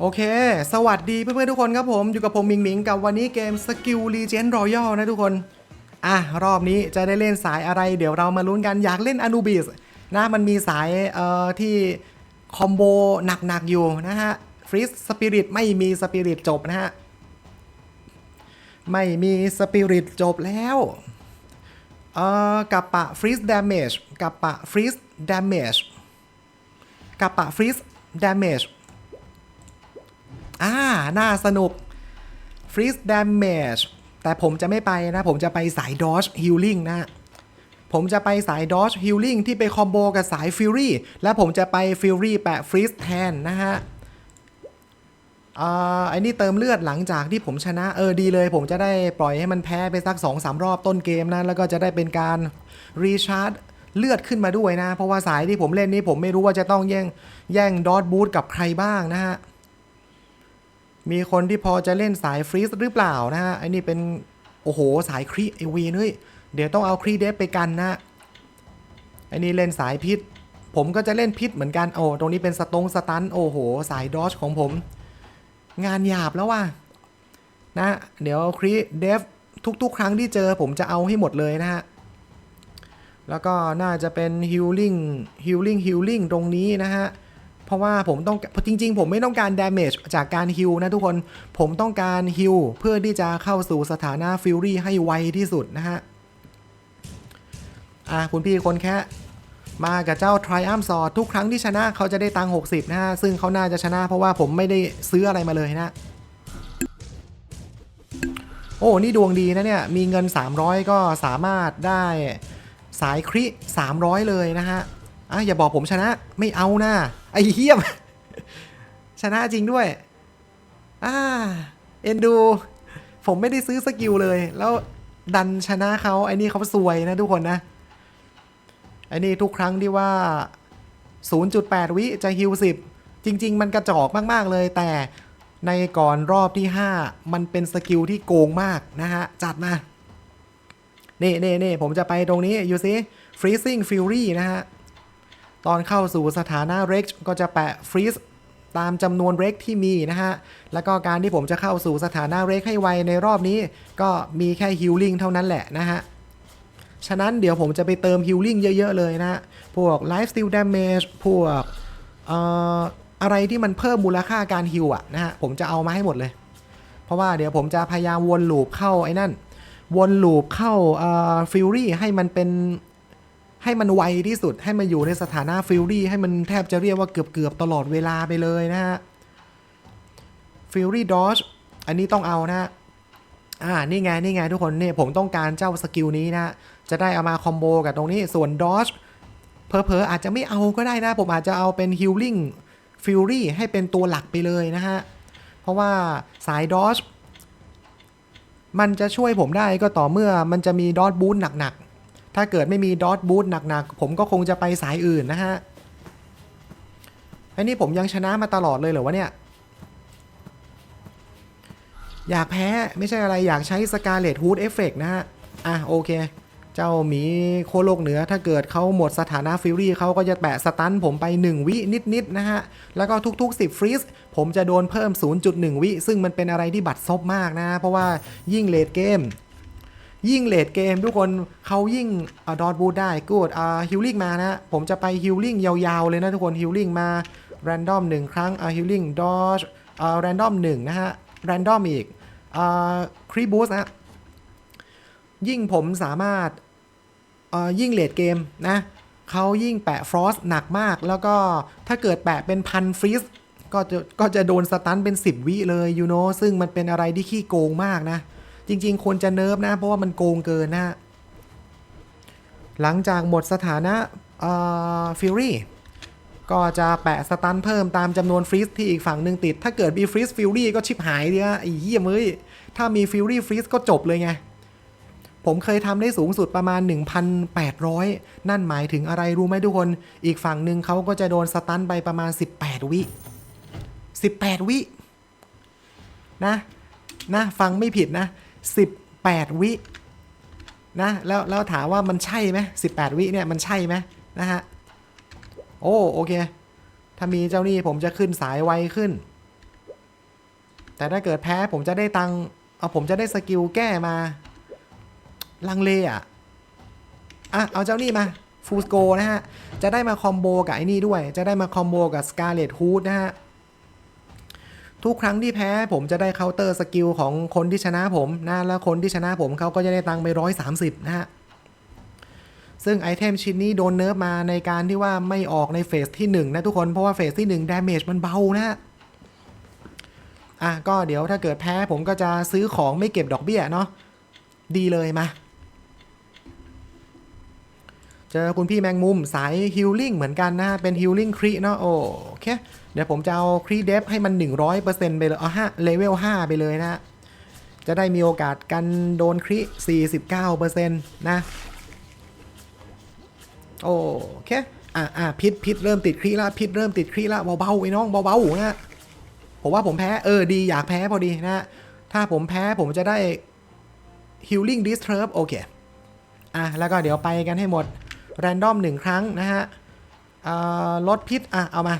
โอเค สวัสดีเพื่อนๆทุกคนครับผม อยู่กับผมมิงมิงกับวันนี้เกม Skill Legend Royal นะทุกคน อะ รอบนี้จะได้เล่นสายอะไร เดี๋ยวเรามาลุ้นกันอยากเล่น Anubis นะมันมีสายเอ่อที่คอมโบหนักๆอยู่นะฮะฟรีสสปิริตไม่มีสปิริตจบนะฮะ ไม่มีสปิริตจบแล้วเอ่อกับปะฟรีสดาเมจกับปะฟรีสดาเมจกับปะฟรีสดาเมจ อ่า น่าสนุก Freeze Damage แต่ผมจะไม่ไปนะ ผมจะไปสาย Dodge Healing นะ ผมจะไปสาย Dodge Healing ที่ไปคอมโบกับสาย Fury และผมจะไป Fury แปะ Freeze แทนนะฮะอ่าไอ้นี่เติมเลือดหลังจากที่ผมชนะ เออดีเลย ผมจะได้ปล่อยให้มันแพ้ไปสัก 2-3 รอบต้นเกมนะ แล้วก็จะได้เป็นการรีชาร์จเลือดขึ้นมาด้วยนะ เพราะว่าสายที่ผมเล่นนี้ผมไม่รู้ว่าจะต้องแย่งแย่งดอทบูทกับใครบ้างนะฮะ มีคนที่พอจะเล่นสายฟรีสหรือเปล่านะฮะไอ้นี่เป็น โอ้โห สายครีไอเวนเฮ้ยเดี๋ยวต้องเอาครีเดฟไปกันนะไอ้นี่เล่นสายพิษ ผมก็จะเล่นพิษเหมือนกัน โอ้ตรงนี้เป็นสตงสตันโอ้โห สายดอชของผม งานหยาบแล้วว่ะนะ เดี๋ยวครีเดฟทุกๆ ครั้งที่เจอผมจะเอาให้หมดเลยนะฮะแล้วก็น่าจะเป็นฮิลลิ่งฮิลลิ่งฮิลลิ่งตรงนี้นะฮะ เพราะว่าผมต้องจริง ๆ ผมไม่ต้องการ damage จากการฮิลนะทุกคนผมต้องการฮิลเพื่อที่จะเข้าสู่สถานะฟิลลี่ให้ไวที่สุดนะฮะ อะคุณพี่คนแค่มากับเจ้า Triumph Sword ทุกครั้งที่ชนะเขาจะได้ตังค์60 นะฮะ ซึ่งเขาน่าจะชนะเพราะว่าผมไม่ได้ซื้ออะไรมาเลยนะ โอ้ นี่ดวงดีนะเนี่ย มีเงิน 300 ก็สามารถได้สายคริ300 เลยนะฮะ อะอย่าบอกผมชนะไม่เอานะไอ้เหี้ยมชนะจริงด้วย อ่า เอ็นดู ผมไม่ได้ซื้อสกิลเลย แล้วดันชนะเขาไอ้นี่เขาซวยนะทุกคนนะ ไอ้นี่ทุกครั้งที่ว่า 0.8 วิจะฮิว10 จริง ๆ มันกระจอกมาก ๆ เลย แต่ในก่อนรอบที่ 5 มันเป็นสกิลที่โกงมากนะฮะ จัดมา นี่นี่นี่ผมจะไปตรงนี้ อยู่ซิ freezing fury นะฮะ ตอนเข้าสู่สถานะเร็กก็จะแปะฟรีซตามจำนวนเร็กที่มีนะฮะ แล้วก็การที่ผมจะเข้าสู่สถานะเร็กให้ไวในรอบนี้ ก็มีแค่ฮิลลิ่งเท่านั้นแหละนะฮะ ฉะนั้นเดี๋ยวผมจะไปเติมฮิลลิ่งเยอะ ๆ เลยนะฮะพวก Life Steal Damage พวกเอ่ออะไรที่มันเพิ่มมูลค่าการฮิลอะนะฮะ ผมจะเอามาให้หมดเลย เพราะว่าเดี๋ยวผมจะพยายามวนลูปเข้าไอ้นั่น วนลูปเข้าเอ่อฟิลลี่ให้มันเป็น ให้มันไวที่สุด ให้มันอยู่ในสถานะฟิลลี่ให้มันแทบจะเรียกว่าเกือบๆตลอดเวลาไปเลยนะฮะฟิลลี่ดอชอันนี้ต้องเอานะฮะอ่า นี่ไง นี่ไงทุกคนเนี่ยผมต้องการเจ้าสกิลนี้นะ จะได้เอามาคอมโบกับตรงนี้ ส่วนดอชเพอเพอๆอาจจะไม่เอาก็ได้นะ ผมอาจจะเอาเป็นฮิลลิ่งฟิลลี่ให้เป็นตัวหลักไปเลยนะฮะ เพราะว่าสายดอชมันจะช่วยผมได้ก็ต่อเมื่อมันจะมีดอทบูทหนักๆ ถ้าเกิดไม่มีดอทบูทหนักๆ ผมก็คงจะไปสายอื่นนะฮะไอ้นี่ผมยังชนะมาตลอดเลยเหรอวะเนี่ย อยากแพ้ไม่ใช่อะไรอยากใช้สกาเลตฮูดเอฟเฟกนะฮะ อะโอเค เจ้าหมีโคโลกเหนือถ้าเกิดเขาหมดสถานะฟิลลี่เขาก็จะแปะสตันผมไป 1 วินิดๆนะฮะ แล้วก็ทุกๆ 10 ฟรีสผมจะโดนเพิ่ม 0.1 วิ ซึ่งมันเป็นอะไรที่บัดซบมากนะ เพราะว่ายิ่งเลดเกม ยิ่งเลดเกมทุกคนเขายิ่งดอทบูทได้กูดอ่าฮิลลิ่งมานะ ผมจะไปฮิลลิ่งยาวๆเลยนะทุกคนฮิลลิ่งมาแรนดอมหนึ่งครั้งอ่าฮิลลิ่งดอชอ่าแรนดอมหนึ่งนะฮะแรนดอมอีกอ่าครีบูสนะยิ่งผมสามารถอ่อยิ่งเลดเกมนะเขายิ่งแปะฟรอสหนักมาก แล้วก็ถ้าเกิดแปะเป็นพันฟรีสก็จะก็จะโดนสตันเป็น 10 วิเลยยูโนซึ่งมันเป็นอะไรที่ขี้โกงมากนะ จริง ๆ ควรจะเนิร์ฟนะ เพราะว่ามันโกงเกินนะหลังจากหมดสถานะฟิลลี่ก็จะแปะสตันเพิ่มตามจำนวนฟรีสที่อีกฝั่งหนึ่งติด ถ้าเกิดมีฟรีสฟิลลี่ก็ชิบหายเลยอะไอ้เหี้ยมึยถ้ามีฟิลลี่ฟรีสก็จบเลยไง ผมเคยทำได้สูงสุดประมาณ 1,800 นั่นหมายถึงอะไรรู้ไหมทุกคน อีกฝั่งหนึ่งเขาก็จะโดนสตันไปประมาณ 18 วิ 18 วิ นะ นะ ฟังไม่ผิดนะ 18 วินะแล้วแล้วถามว่ามันใช่ไหม18วิเนี่ยมันใช่ไหมนะฮะโอ้โอเค ถ้ามีเจ้านี่ผมจะขึ้นสายไวขึ้น แต่ถ้าเกิดแพ้ผมจะได้ตังเอาผมจะได้สกิลแก้มาลังเลอะอะเอาเจ้านี่มาฟูสโกนะฮะ จะได้มาคอมโบกับไอ้นี่ด้วย จะได้มาคอมโบกับสกาเลตฮูดนะฮะ ทุกครั้งที่แพ้ผมจะได้เคาน์เตอร์สกิลของคนที่ชนะผมนะแล้วคนที่ชนะผมเขาก็จะได้ตังค์ไปร้อยสามสิบนะฮะซึ่งไอเทมชิ้นนี้โดนเนิร์ฟมาในการที่ว่าไม่ออกในเฟสที่ 1 นะทุกคนเพราะว่าเฟสที่1ดาเมจมันเบานะฮะอะก็เดี๋ยวถ้าเกิดแพ้ผมก็จะซื้อของไม่เก็บดอกเบี้ยเนาะดีเลยมา เจอคุณพี่แมงมุมสายฮิลลิ่งเหมือนกันนะเป็นฮิลลิ่งครีเนาะโอเค เดี๋ยวผมจะเอาครีเดฟให้มัน 100%ไปเลยเอาห้าเลเวล5ไปเลยนะ จะได้มีโอกาสกันโดนครี49%นะโอเคอะอะพิษพิษเริ่มติดครีละพิษเริ่มติดครีละเบาๆไอ้น้องเบาๆนะผมว่าผมแพ้เออดีอยากแพ้พอดีนะถ้าผมแพ้ผมจะได้ healing disturb โอเค อะ แล้วก็เดี๋ยวไปกันให้หมด random หนึ่งครั้งนะฮะลดพิษ อะ เอามา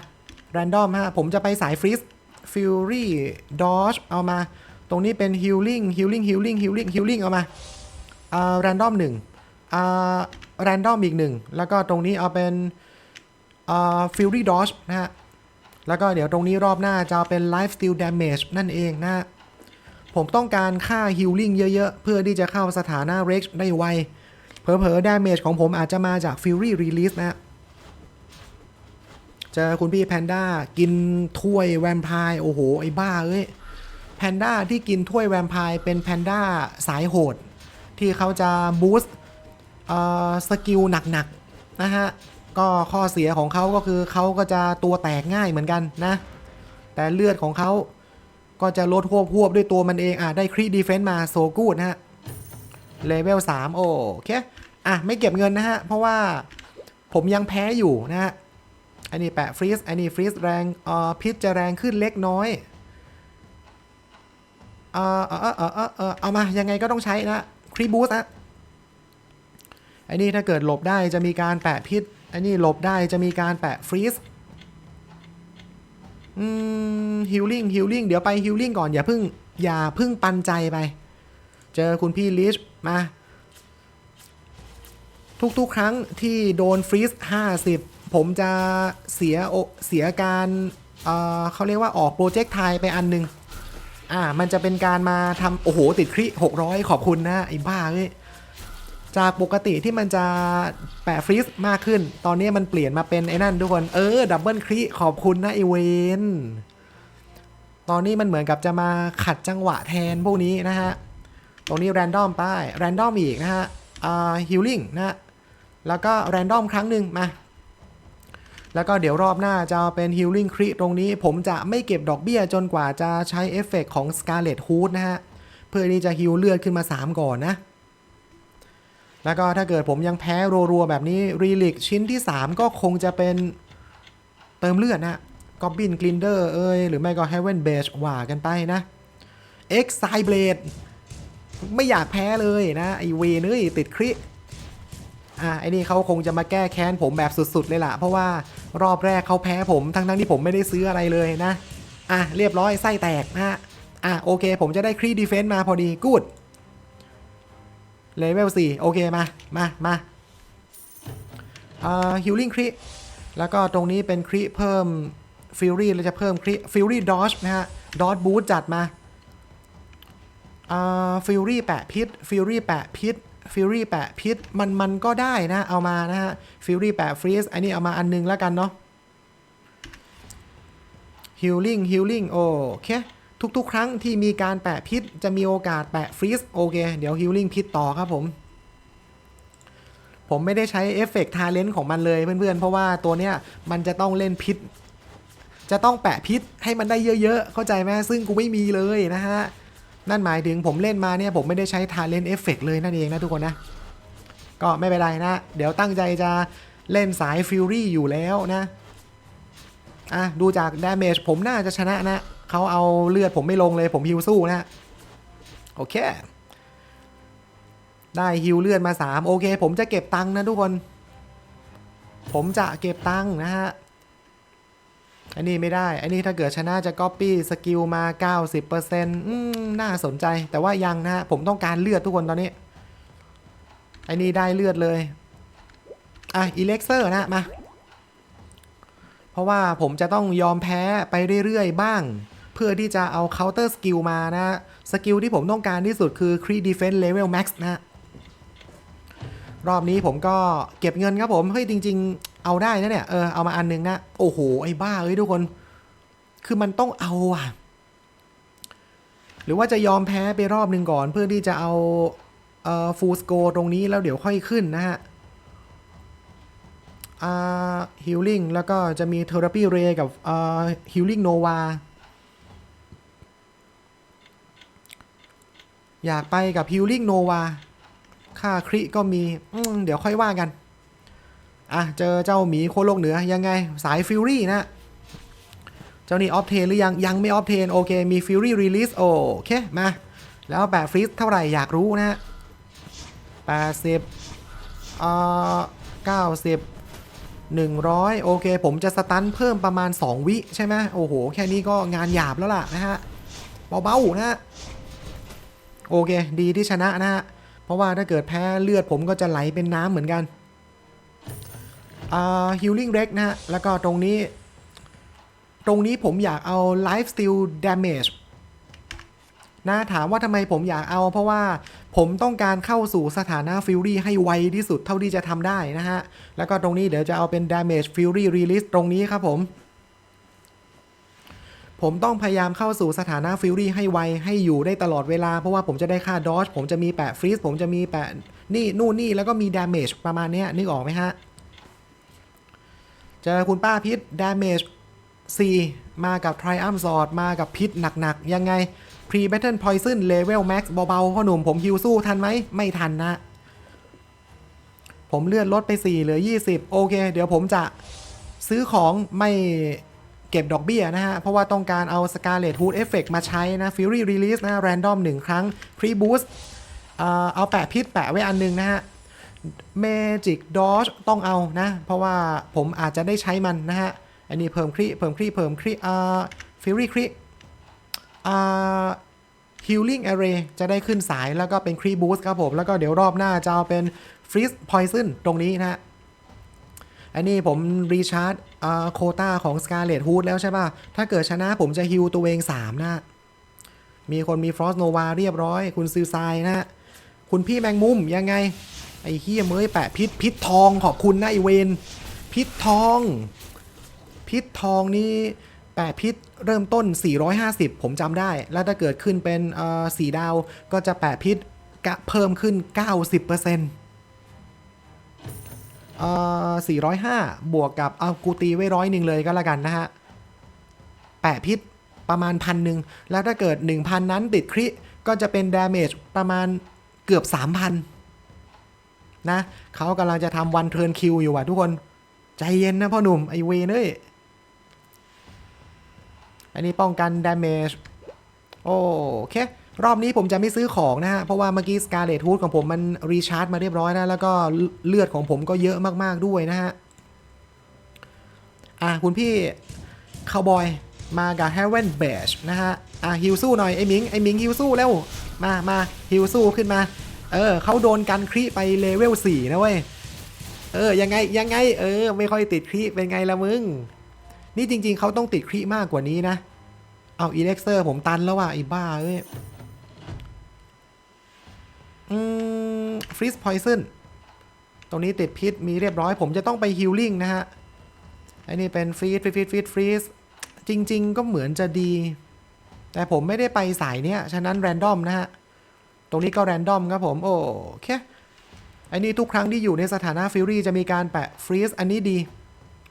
random ฮะ ผมจะไปสาย freeze fury dodge เอามา ตรงนี้เป็น healing healing healing healing healing เอามาเอ่อ random หนึ่งอ่า random อีกหนึ่งแล้วก็ตรงนี้เอาเป็นเอ่อ fury dodge นะฮะ แล้วก็เดี๋ยวตรงนี้รอบหน้าจะเป็น life steal damage นั่นเองนะ ผมต้องการค่า healing เยอะๆ เพื่อที่จะเข้าสถานะ rage ได้ไว เผลอๆ damage ของผมอาจจะมาจาก fury release นะเจอคุณพี่แพนด้ากินถ้วยแวมไพร์โอ้โห ไอ้บ้าเอ้ยแพนด้าที่กินถ้วยแวมไพร์เป็นแพนด้าสายโหด ที่เขาจะบูสต์สกิลหนักๆ นะฮะ ก็ข้อเสียของเขาก็คือเขาก็จะตัวแตกง่ายเหมือนกันนะ แต่เลือดของเขาก็จะลดหวบหวบด้วยตัวมันเองอะได้ครีดีเฟนต์มาโซกูดนะฮะ เลเวล3โอเคอะไม่เก็บเงินนะฮะ เพราะว่าผมยังแพ้อยู่นะฮะอันนี้แปะฟรีสอันนี้ฟรีสแรงอ่อพิษจะแรงขึ้นเล็กน้อยเอ่อเออเออเออเออเอามายังไงก็ต้องใช้นะครีบูสอะอันนี้ถ้าเกิดหลบได้จะมีการแปะพิษอันนี้หลบได้จะมีการแปะฟรีสอืมฮิลลิ่งฮิลลิ่งเดี๋ยวไปฮิลลิ่งก่อนอย่าพึ่งอย่าพึ่งปันใจไป เจอคุณพี่ลิช มา ทุกๆครั้งที่โดนฟรีส50 ผมจะเสียโอเสียการเเขาเรียกว่าออกโปรเจกต์ไทยไปอันหนึง อ่า มันจะเป็นการมาทำโอ้โห ติดคริ600 ขอบคุณนะ ไอ้บ้าเว้ยจากปกติที่มันจะแปะฟรีสมากขึ้น ตอนนี้มันเปลี่ยนมาเป็นไอ้นั่นทุกคน เออ ดับเบิลคริขอบคุณนะไอเวนตอนนี้มันเหมือนกับจะมาขัดจังหวะแทนพวกนี้นะฮะ ตรงนี้แรนดอมไปแรนดอมอีกนะฮะอ่าฮิลลิ่งนะฮะแล้วก็แรนดอมครั้งหนึ่งมาแล้วก็เดี๋ยวรอบหน้าจะเป็น Healing Crit ตรงนี้ ผมจะไม่เก็บดอกเบี้ยจนกว่าจะใช้เอฟเฟกต์ของ Scarlet Hood นะฮะ เพื่อที่จะฮิลเลือดขึ้นมา 3 ก่อนนะ แล้วก็ถ้าเกิดผมยังแพ้รัวๆแบบนี้ รีลิกชิ้นที่ 3 ก็คงจะเป็นเติมเลือดนะ Goblin Glinder เอ้ย หรือไม่ก็ Heaven Base ว่ากันไปนะ X Side Blade ไม่อยากแพ้เลยนะไอเวนเอ้ยติดคริอะไอ้นี่เขาคงจะมาแก้แค้นผมแบบสุดๆเลยล่ะ เพราะว่ารอบแรกเขาแพ้ผมทั้งๆที่ผมไม่ได้ซื้ออะไรเลยนะ อะเรียบร้อยไส้แตกนะอะโอเค ผมจะได้ครีดีเฟนต์มาพอดีกูดเลเวล4โอเคมา มามาอ่าฮิลลิ่งครีแล้วก็ตรงนี้เป็นครีเพิ่มฟิลลี่เราจะเพิ่มครีฟิลลี่ดอชนะฮะดอชบูทจัดมา อ่าฟิลลี่แปะพิษฟิลลี่แปะพิษฟิลลี่แปะพิษมันมันก็ได้นะ เอามานะฮะฟิลลี่แปะฟรีสอันนี้เอามาอันนึงแล้วกันเนาะฮิลลิ่งฮิลลิ่งโอเคทุกๆ ครั้งที่มีการแปะพิษจะมีโอกาสแปะฟรีสโอเค เดี๋ยวฮิลลิ่งพิษต่อครับผม ผมไม่ได้ใช้เอฟเฟกต์ทาเลนต์ของมันเลยเพื่อนๆ เพราะว่าตัวเนี้ยมันจะต้องเล่นพิษ จะต้องแปะพิษให้มันได้เยอะๆ เข้าใจไหมซึ่งกูไม่มีเลยนะฮะ นั่นหมายถึงผมเล่นมาเนี่ยผมไม่ได้ใช้ทาเลนเอฟเฟกเลยนั่นเองนะทุกคนนะ ก็ไม่เป็นไรนะ เดี๋ยวตั้งใจจะเล่นสายฟิลลี่อยู่แล้วนะ อะ ดูจากดาเมจผมน่าจะชนะนะ เขาเอาเลือดผมไม่ลงเลยผมฮิวสู้นะ โอเค ได้ฮิวเลือดมา 3 โอเค ผมจะเก็บตังค์นะทุกคน ผมจะเก็บตังค์นะฮะ อันนี้ไม่ได้ อันนี้ถ้าเกิดชนะจะ Copy สกิลมา 90%อืมน่าสนใจ แต่ว่ายังนะฮะ ผมต้องการเลือดทุกคนตอนนี้ อันนี้ได้เลือดเลย อะอีเล็กเซอร์นะ มา เพราะว่าผมจะต้องยอมแพ้ไปเรื่อยๆ บ้าง เพื่อที่จะเอา counter skill มานะ สกิลที่ผมต้องการที่สุดคือ crit defense level max นะ รอบนี้ผมก็เก็บเงินครับผม เฮ้ยจริง เอาได้นะเนี่ยเออเอามาอันหนึงนะโอ้โหไอ้บ้าเอ้ยทุกคน คือมันต้องเอาอะหรือว่าจะยอมแพ้ไปรอบหนึ่งก่อน เพื่อที่จะเอาเอ่อ full score ตรงนี้แล้วเดี๋ยวค่อยขึ้นนะฮะอ่า healing แล้วก็จะมี therapy ray กับอ่า healing nova อยากไปกับ healing nova ค่าคริก็มีอืเดี๋ยวค่อยว่ากัน อะเจอเจ้าหมีโคโลกเหนือยังไงสายฟิวรี่นะ เจ้านี่ออฟเทนหรือยังยังไม่ออฟเทนโอเคมีฟิวรี่รีลิสโอเคมา แล้วแปะฟรีสเท่าไหร่อยากรู้นะแปดสิบอ่าเก้าสิบหนึ่งร้อยโอเค ผมจะสตันเพิ่มประมาณ 2 วิใช่ไหมโอ้โห แค่นี้ก็งานหยาบแล้วล่ะนะฮะเบาๆนะฮะโอเค ดีที่ชนะนะฮะเพราะว่าถ้าเกิดแพ้เลือดผมก็จะไหลเป็นน้ำเหมือนกัน อ่า healing r e นะฮะ แล้วก็ตรงนี้ ตรงนี้ผมอยากเอา life steal damage นะถามว่าทำไมผมอยากเอา เพราะว่าผมต้องการเข้าสู่สถานะ Fury ให้ไวที่สุดเท่าที่จะทำได้นะฮะ แล้วก็ตรงนี้เดี๋ยวจะเอาเป็น damage Fury release ตรงนี้ครับผม ผมต้องพยายามเข้าสู่สถานะ Fury ให้ไวให้อยู่ได้ตลอดเวลา เพราะว่าผมจะได้ค่า dodge ผมจะมีแปะ freeze ผมจะมีแปะนี่นู่นนี่แล้วก็มี damage ประมาณนี้นึกออกไหมฮะ เจอคุณป้าพิษ damage 4มากับ Triumph Sword มากับพิษหนักๆ ยังไง Pre Battle Poison Level Max เบาๆพ่อหนุ่มผมฮิวสู้ทันไหม ไม่ทันนะ ผมเลื่อนลดไป 4 เหลือ 20 โอเค เดี๋ยวผมจะซื้อของไม่เก็บดอกเบี้ยนะฮะ เพราะว่าต้องการเอา Scarlet Hood Effect มาใช้นะ Fury Release นะ Random 1ครั้ง Pre Boost เอ่อเอาแปะพิษแปะไว้อันหนึงนะฮะ Magic Dodge ต้องเอานะ เพราะว่าผมอาจจะได้ใช้มันนะฮะ อันนี้เพิ่มครีเพิ่มครีเพิ่มครีอ่าฟิรี่ครีอ่า Healing Array จะได้ขึ้นสายแล้วก็เป็นครีบูสครับผม แล้วก็เดี๋ยวรอบหน้าจะเอาเป็น Freeze Poison ตรงนี้นะฮะอันนี้ผมรีชาร์จอ่าโคต้าของ Scarlet Hood แล้วใช่ป่ะ ถ้าเกิดชนะผมจะฮิวตัวเอง 3 นะ มีคนมี Frost Nova เรียบร้อย คุณซือไซนะ คุณพี่แมงมุมยังไง ไอ้เฮียเมยแปะพิษพิษทองขอบคุณนะไอเวนพิษทอง พิษทองนี่แปะพิษเริ่มต้น 450 ผมจำได้ แล้วถ้าเกิดขึ้นเป็นเอ่ดาวก็จะแปะพิษเพิ่มขึ้น 90%เอ่อ405 บวกกับเอากูตีไว้ร้อยหนึ่งเลยก็แล้วกันนะฮะแปะพิษประมาณพันหนึ่งแล้วถ้าเกิด 1,000 นั้นติดคริก็จะเป็น damage ประมาณเกือบ 3,000 นะเขากำลังจะทำวันเทิร์นคิวอยู่ว่ะทุกคน ใจเย็นนะพ่อหนุ่ม ไอเวนเอ้ยอันนี้ป้องกัน damage โอเค รอบนี้ผมจะไม่ซื้อของนะฮะ เพราะว่าเมื่อกี้ Scarlet Hood ของผมมันรีชาร์จมาเรียบร้อยนะ แล้วก็เลือดของผมก็เยอะมากๆด้วยนะฮะ อะ คุณพี่คาวบอยมากับ Heaven Badge นะฮะ อะฮิวสู้หน่อย ไอ้หมิง ไอ้หมิงฮิวสู้เร็ว มามาฮิวสู้ขึ้นมา เออเขาโดนกันครีไปเลเวล4นะเว้ย เออยังไงยังไงเออ ไม่ค่อยติดครีเป็นไงละมึง นี่จริง ๆเขาต้องติดครีมากกว่านี้นะ เอาอีเล็กเซอร์ผมตันแล้วว่ะไอ้บ้าเอ้ย อืมฟรีสพอยซึนตรงนี้ติดพิษมีเรียบร้อย ผมจะต้องไปฮิลลิ่งนะฮะไอันนี้เป็นฟรีสฟรีสฟรีสฟรีสจริง ๆ ก็เหมือนจะดี แต่ผมไม่ได้ไปสายเนี้ย ฉะนั้นแรนดอมนะฮะ รงนี้ก็แรนดอมครับผม โอเคอันนี้ทุกครั้งที่อยู่ในสถานะฟิวรี่จะมีการแปะฟรีสอันนี้ดี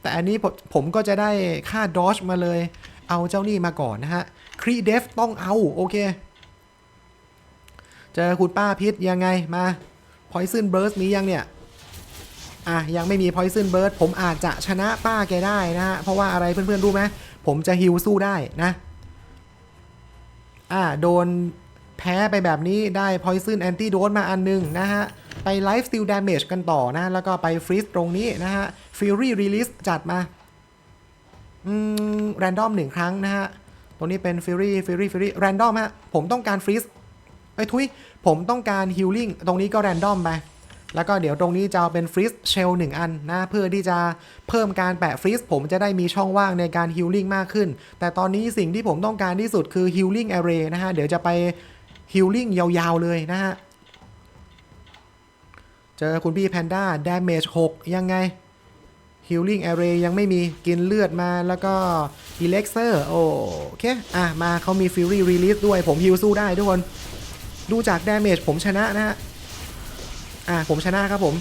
แต่อันนี้ผมผมก็จะได้ค่าดอชมาเลย เอาเจ้านี่มาก่อนนะฮะ ครีเดฟต้องเอา โอเค เจอคุณป้าพิษยังไงมาพอยซึนเบิร์สมียังเนี่ย อะ ยังไม่มีพอยซึนเบิร์สผมอาจจะชนะป้าแกได้นะฮะ เพราะว่าอะไรเพื่อนๆรู้ไหมผมจะฮิวสู้ได้นะ อ่าโดน แพ้ไปแบบนี้ได้ Poison Antidote มาอันหนึงนะฮะ ไป Life Steal Damage กันต่อนะ แล้วก็ไป Freeze ตรงนี้นะฮะ Fury Release จัดมา อืม แรนดอมหนึ่งครั้งนะฮะ ตรงนี้เป็นฟิรี่ฟิรี่ฟิรี่แรนดอมฮะ ผมต้องการฟรีสไอ้ทุย ผมต้องการฮิลลิ่งตรงนี้ก็แรนดอมไป แล้วก็เดี๋ยวตรงนี้จะเอาเป็นฟรีสเชลหนึ่งอันนะ เพื่อที่จะเพิ่มการแปะฟรีสผมจะได้มีช่องว่างในการฮิลลิ่งมากขึ้น แต่ตอนนี้สิ่งที่ผมต้องการที่สุดคือฮิลลิ่งแอเรย์นะฮะ เดี๋ยวจะไป ฮิลลิ่งยาวๆเลยนะฮะ เจอคุณพี่แพนด้า damage 6ยังไง Healing Array ยังไม่มีกินเลือดมาแล้วก็ Elixir โอเคอะ มาเขามี Fury Release ด้วยผมฮิลสู้ได้ทุกคน ดูจาก Damage ผมชนะนะฮะ อะ ผมชนะครับผม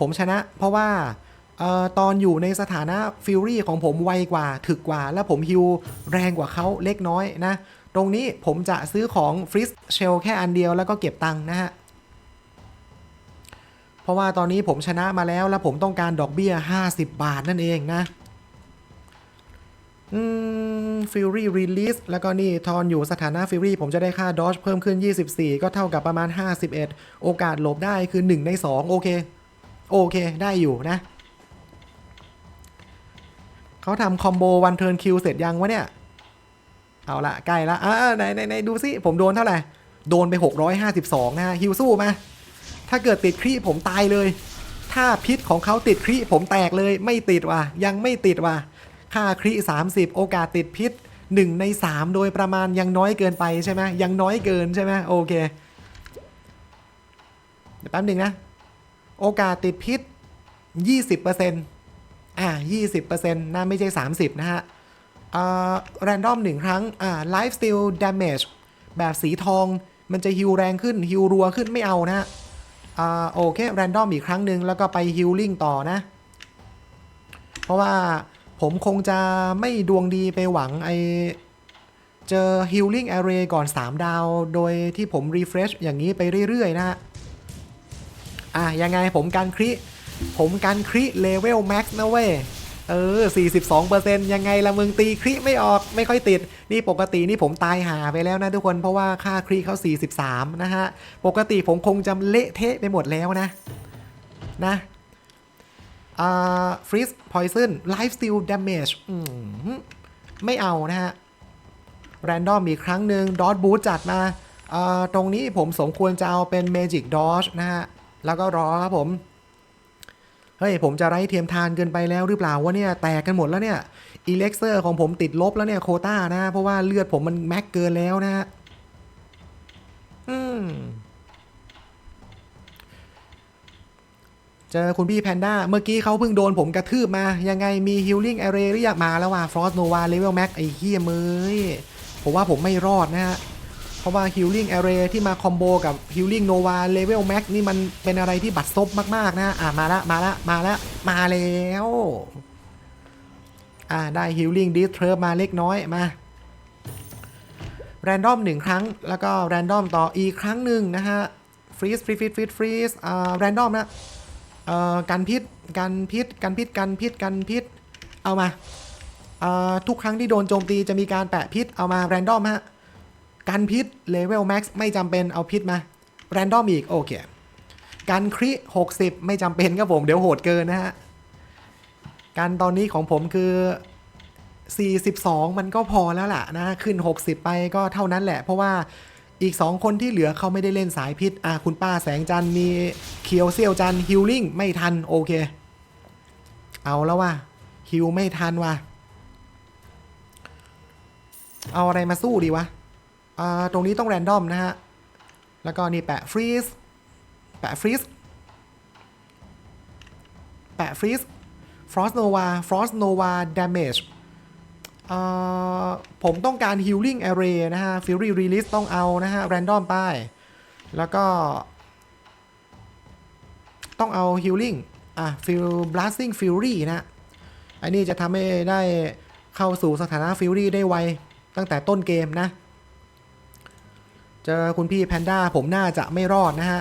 ผมชนะเพราะว่าออตอนอยู่ในสถานะ Fury ของผมไวกว่า ถึกกว่า และผมฮิลแรงกว่าเขาเล็กน้อยนะ ตรงนี้ผมจะซื้อของ f r e e z Shell แค่อันเดียวแล้วก็เก็บตังค์นะฮะ เพราะว่าตอนนี้ผมชนะมาแล้วแล้วผมต้องการดอกเบี้ย 50 บาทนั่นเองนะ อืม Fury Release แล้วก็นี่ทอนอยู่สถานะ Fury ผมจะได้ค่า Dodge เพิ่มขึ้น 24 ก็เท่ากับประมาณ 51 โอกาสหลบได้คือ 1 ใน 2 โอเค โอเค ได้อยู่นะเขาทำคอมโบวันเทิร์นคิวเสร็จยังวะเนี่ย เอาละใกล้ละอ่าไหนไหนไหนดูสิผมโดนเท่าไหร่โดนไป 652 นะฮะฮิวสู้มา ถ้าเกิดติดครีผมตายเลย ถ้าพิษของเขาติดครีผมแตกเลยไม่ติดว่ะ ยังไม่ติดว่ะ ค่าครี 30 โอกาสติดพิษ 1 ใน 3 โดยประมาณยังน้อยเกินไปใช่ไหมยังน้อยเกินใช่ไหมโอเค เดี๋ยวแป๊บหนึ่งนะ โอกาสติดพิษ 20%อ่า20%นะไม่ใช่ 30 นะฮะ แรนดอมหนึ่งครั้งอ่าไลฟ์ส e ต l ด damage แบบสีทองมันจะฮิวแรงขึ้นฮิวรัวขึ้นไม่เอานะฮะอ่าโอเคแรนดอมอีกครั้งหนึ่งแล้วก็ไปฮิลลิ่งต่อนะ เพราะว่าผมคงจะไม่ดวงดีไปหวังไอเจอฮิลลิ่งแอเรย์ก่อน 3 ดาว โดยที่ผมรีเฟรชอย่างนี้ไปเรื่อย ๆ นะฮะอะยังไงผมการคริ ผมการคริเลเวลแม็กซ์นะเว้ย เออ 42%ยังไงละมึงตีคริไม่ออกไม่ค่อยติด นี่ปกตินี่ผมตายหาไปแล้วนะทุกคนเพราะว่าค่าคริเขา 43 นะฮะ ปกติผมคงจะเละเทะไปหมดแล้วนะ นะอ่าฟรีสพอยซึนไลฟ์สติลด a ม a g e อืมไม่เอานะฮะ แรนดอมอีกครั้งหนึ่งดอ b บู t จัดมาอ่าตรงนี้ผมสมควรจะเอาเป็น Magic Dodge นะฮะ แล้วก็รอครับผม เฮ้ยผมจะไร้เทียมทานเกินไปแล้วหรือเปล่าวะเนี่ยแตกกันหมดแล้วเนี่ยอีเล็กเซอร์ของผมติดลบแล้วเนี่ยโคต้านะ เพราะว่าเลือดผมมันแม็กเกินแล้วนะฮะอืมเจอคุณพี่แพนด้าเมื่อกี้เขาเพิ่งโดนผมกระทืบมา ยังไงมีฮิลลิ่งแอเรย์หรือยากมาแล้วว่ะฟรอสโนวาเลเวลแม็กไอ้เฮียมือผมว่าผมไม่รอดนะฮะ เพราะว่า Healing Array ที่มาคอมโบกับ Healing Nova Level Max นี่มันเป็นอะไรที่บัดซบมาก ๆ นะ อะมาละ มาละ มาละ มาแล้ว อะได้ Healing Disturb มาเล็กน้อยมาแรนดอมหนึ่งครั้ง แล้วก็แรนดอมต่ออีกครั้งหนึ่งนะฮะฟรีสฟรีฟรีฟรีฟรีสอ่าแรนดอมนะเอ่อกันพิษกันพิษกันพิษกันพิษกันพิษเอามาอ่าทุกครั้งที่โดนโจมตีจะมีการแปะพิษเอามาแรนดอมฮะ กันพิษเลเวลแม็กซ์ไม่จำเป็นเอาพิษมาแรนดอมอีก โอเคกันคริ60 ไม่จำเป็นครับผม เดี๋ยวโหดเกินนะฮะกันตอนนี้ของผมคือ 42 มันก็พอแล้วล่ะนะ ขึ้น 60 ไปก็เท่านั้นแหละ เพราะว่าอีก 2 คนที่เหลือเขาไม่ได้เล่นสายพิษ อะ คุณป้าแสงจันมีเคียวเซียวจันฮิลลิ่งไม่ทัน โอเค เอาแล้วว่ะฮิลไม่ทันว่ะ เอาอะไรมาสู้ดีวะ ตรงนี้ต้องแรนดอมนะฮะ แล้วก็นี่แปะฟรีสแปะฟรีสแปะฟรีสฟรอสโนวาฟรอสโนวา damage ผมต้องการ healing array นะฮะ fury release ต้องเอานะฮะ random ไปแล้วก็ ต้องเอา healing อะ feel blasting fury นะอันนี้จะทำให้ได้เข้าสู่สถานะ fury ได้ไว ตั้งแต่ต้นเกมนะ เจอคุณพี่แพนด้าผมน่าจะไม่รอดนะฮะ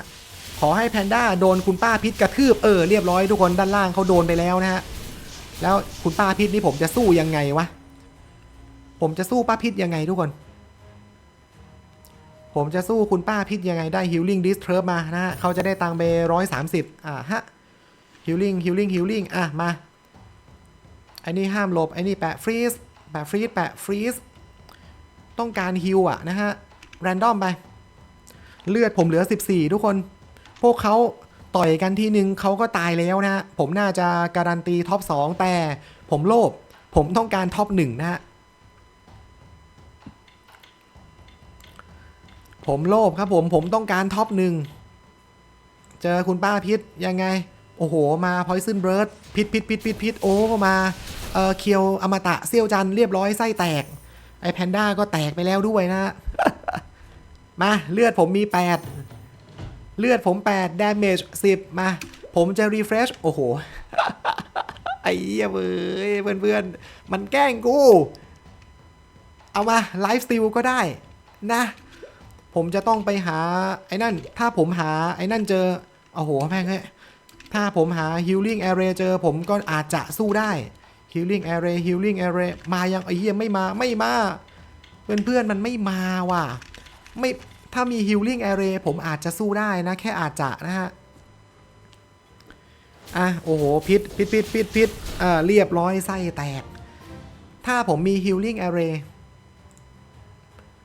ขอให้แพนด้าโดนคุณป้าพิษกระทืบเออเรียบร้อยทุกคนด้านล่างเขาโดนไปแล้วนะฮะ แล้วคุณป้าพิษนี่ผมจะสู้ยังไงวะ ผมจะสู้ป้าพิษยังไงทุกคน ผมจะสู้คุณป้าพิษยังไงได้ healing disturb มานะฮะเขาจะได้ตังค์ไปร้อยสามสิบอ่าฮะ healing healing healing อะมาไอ้นี่ห้ามหลบไอ้นี่แปะฟรีสแปะฟรีสแปะฟรีสต้องการฮิวอะนะฮะ แรนดอมไป เลือดผมเหลือ 14 ทุกคน พวกเขาต่อยกันทีหนึ่งเขาก็ตายแล้วนะฮะผมน่าจะการันตีท็อป 2 แต่ผมโลภผมต้องการท็อป 1 นะฮะผมโลภครับผมผมต้องการท็อปหนึ่งเจอคุณป้าพิษยังไง โอ้โห มาพอยซึนเบิร์ดพิษพิษพิษพิษพิษโอ้มาเออเคียวอมตะเซี่ยวจันเรียบร้อยไส้แตก ไอแพนด้าก็แตกไปแล้วด้วยนะ มาเลือดผมมี 8 เลือดผม 8 damage 10 มา ผมจะ refresh โอ้โห ไอ้เหี้ยเว้ยเพื่อนๆ มันแกล้งกู เอามาไลฟ์สติลก็ได้นะ ผมจะต้องไปหาไอ้นั่น ถ้าผมหาไอ้นั่นเจอ โอ้โหแม่งเฮ้ยถ้าผมหา healing area เจอผมก็อาจจะสู้ได้ healing area healing area มายังไอ้เหี้ยไม่มาไม่มา เพื่อนเพื่อนๆมันไม่มาว่ะ ไม่ ถ้ามี healing area ผมอาจจะสู้ได้นะ แค่อาจจะนะฮะ อะ โอ้โห พิษพิษพิษพิษพิษอ่าเรียบร้อยไส้แตก ถ้าผมมี healing area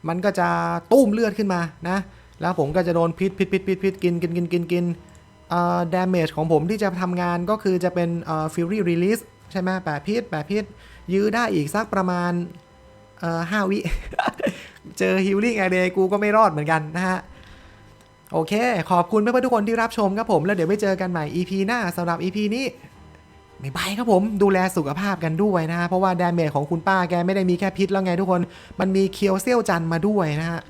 มันก็จะตุ้มเลือดขึ้นมานะ แล้วผมก็จะโดนพิษพิษพิษพิษพิษกินกินกินกินกินเอ่อ damage ของผมที่จะทำงานก็คือจะเป็นเอ่อ fury release ใช่ไหมแปดพิษแปดพิษยื้อได้อีกสักประมาณเอ่อห้าวิ เจอ healing area กูก็ไม่รอดเหมือนกันนะฮะ โอเค ขอบคุณเพื่อนๆทุกคนที่รับชมครับผม แล้วเดี๋ยวไปเจอกันใหม่ EP หน้าสำหรับ EP นี้ไม่บายครับผมดูแลสุขภาพกันด้วยนะฮะ เพราะว่าดาเมจของคุณป้าแกไม่ได้มีแค่พิษแล้วไงทุกคน มันมีเคียวเซี่ยวจันมาด้วยนะฮะ